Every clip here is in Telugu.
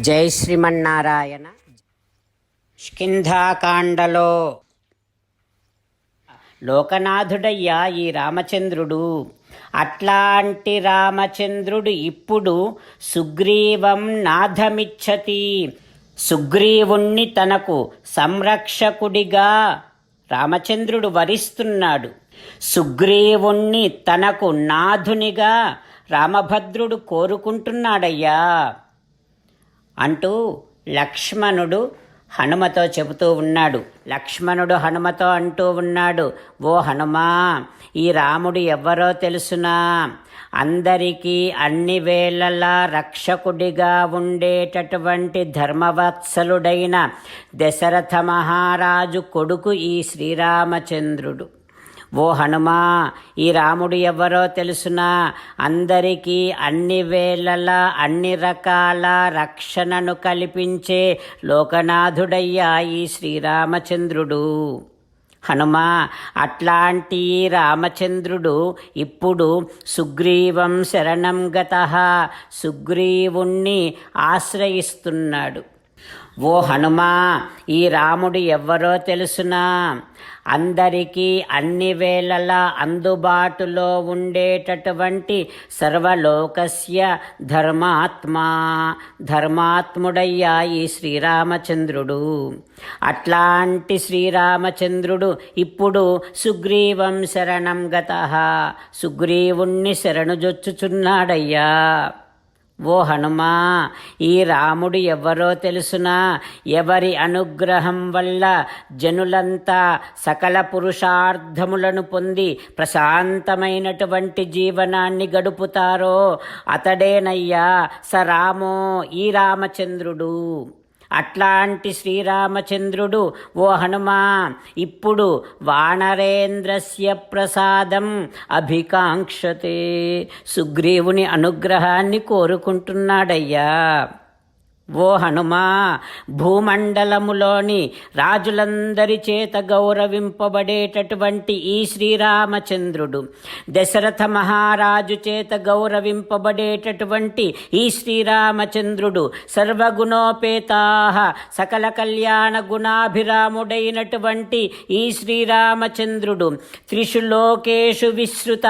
జై శ్రీమన్నారాయణ. స్కింధాకాండలో లోకనాథుడయ్యా ఈ రామచంద్రుడు. అట్లాంటి రామచంద్రుడు ఇప్పుడు సుగ్రీవం నాథమిచ్చతి. సుగ్రీవుణ్ణి తనకు సంరక్షకుడిగా రామచంద్రుడు వరిస్తున్నాడు. సుగ్రీవుణ్ణి తనకు నాథునిగా రామభద్రుడు కోరుకుంటున్నాడయ్యా. అంటూ లక్ష్మణుడు హనుమతో చెబుతూ ఉన్నాడు. లక్ష్మణుడు హనుమతో అంటూ ఉన్నాడు ఓ హనుమా ఈ రాముడు ఎవ్వరో తెలుసునా? అందరికీ అన్ని వేళలా రక్షకుడిగా ఉండేటటువంటి ధర్మవత్సలుడైన దశరథ మహారాజు కొడుకు ఈ శ్రీరామచంద్రుడు. ఓ హనుమా ఈ రాముడు ఎవరో తెలుసునా? అందరికీ అన్ని వేళలా అన్ని రకాల రక్షణను కల్పించే లోకనాథుడయ్యా ఈ శ్రీరామచంద్రుడు. హనుమా అట్లాంటి రామచంద్రుడు ఇప్పుడు సుగ్రీవం శరణం గత. సుగ్రీవుణ్ణి ఆశ్రయిస్తున్నాడు. ఓ హనుమా ఈ రాముడు ఎవ్వరో తెలుసునా? అందరికీ అన్ని వేళలా అందుబాటులో ఉండేటటువంటి సర్వలోకస్య ధర్మాత్మా ధర్మాత్ముడయ్యా ఈ శ్రీరామచంద్రుడు. అట్లాంటి శ్రీరామచంద్రుడు ఇప్పుడు సుగ్రీవం శరణం గత. సుగ్రీవుణ్ణి శరణుజొచ్చుచున్నాడయ్యా. ఓ హనుమా ఈ రాముడు ఎవరో తెలుసునా? ఎవరి అనుగ్రహం వల్ల జనులంతా సకల పురుషార్థములను పొంది ప్రశాంతమైనటువంటి జీవనాన్ని గడుపుతారో? అతడేనయ్యా స రామో ఈ రామచంద్రుడు. అట్లాంటి శ్రీరామచంద్రుడు ఓ హనుమా ఇప్పుడు వానరేంద్రస్య ప్రసాదం అభికాంక్షతే. సుగ్రీవుని అనుగ్రహాన్ని కోరుకుంటున్నాడయ్యా. ఓ హనుమా భూమండలములోని రాజులందరి చేత గౌరవింపబడేటటువంటి ఈ శ్రీరామచంద్రుడు దశరథ మహారాజు చేత గౌరవింపబడేటటువంటి ఈ శ్రీరామచంద్రుడు సర్వగుణోపేతా సకల కళ్యాణ గుణాభిరాముడైనటువంటి ఈ శ్రీరామచంద్రుడు త్రిషు లోకేషు విశ్రుత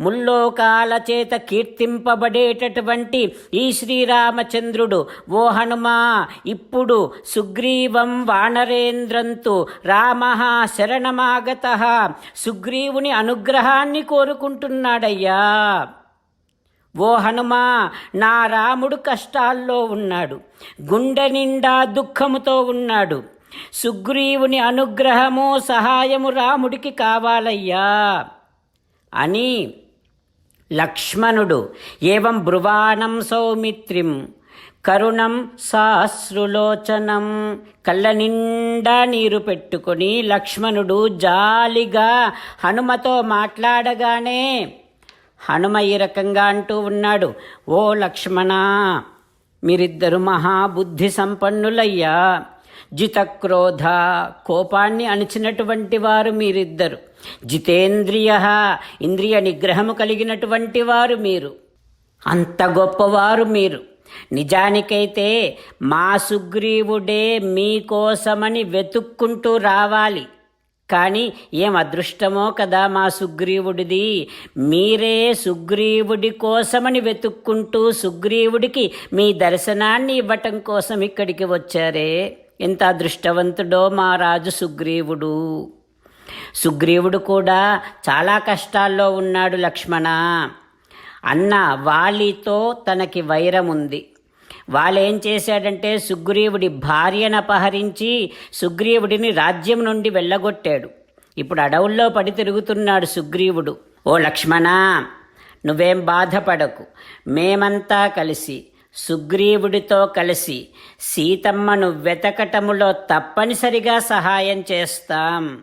ముల్లోకాల చేత కీర్తింపబడేటటువంటి ఈ శ్రీరామచంద్రుడు. ఓ హనుమా ఇప్పుడు సుగ్రీవం వానరేంద్రంతు రామ శరణమాగత సుగ్రీవుని అనుగ్రహాన్ని కోరుకుంటున్నాడయ్యా. ఓ హనుమా నా రాముడు కష్టాల్లో ఉన్నాడు గుండె నిండా దుఃఖముతో ఉన్నాడు. సుగ్రీవుని అనుగ్రహము సహాయము రాముడికి కావాలయ్యా. అని లక్ష్మణుడు ఏవం బ్రువాణం సౌమిత్రిం కరుణం సాశ్రులోచనం కళ్ళ నిండా నీరు పెట్టుకొని లక్ష్మణుడు జాలిగా హనుమతో మాట్లాడగానే హనుమ ఈ రకంగా అంటూ ఉన్నాడు ఓ లక్ష్మణ మీరిద్దరు మహాబుద్ధి సంపన్నులయ్యా. జితక్రోధ కోపాన్ని అణిచినటువంటి వారు మీరిద్దరు. జితేంద్రియ ఇంద్రియ నిగ్రహము కలిగినటువంటి వారు మీరు. అంత గొప్పవారు మీరు. నిజానికైతే మా సుగ్రీవుడే మీకోసమని వెతుక్కుంటూ రావాలి. కానీ ఏం అదృష్టమో కదా మా సుగ్రీవుడిది. మీరే సుగ్రీవుడి కోసమని వెతుక్కుంటూ సుగ్రీవుడికి మీ దర్శనాన్ని ఇవ్వటం కోసం ఇక్కడికి వచ్చారే. ఎంత అదృష్టవంతుడో మా రాజు సుగ్రీవుడు. సుగ్రీవుడు కూడా చాలా కష్టాల్లో ఉన్నాడు లక్ష్మణ. అన్న వాలితో తనకి వైరం ఉంది వాళ్ళేం చేశాడంటే సుగ్రీవుడి భార్యను అపహరించి సుగ్రీవుడిని రాజ్యం నుండి వెళ్ళగొట్టాడు. ఇప్పుడు అడవుల్లో పడి తిరుగుతున్నాడు సుగ్రీవుడు. ఓ లక్ష్మణా నువ్వేం బాధపడకు. మేమంతా కలిసి సుగ్రీవుడితో కలిసి సీతమ్మను వెతకటములో తప్పనిసరిగా సహాయం చేస్తాం.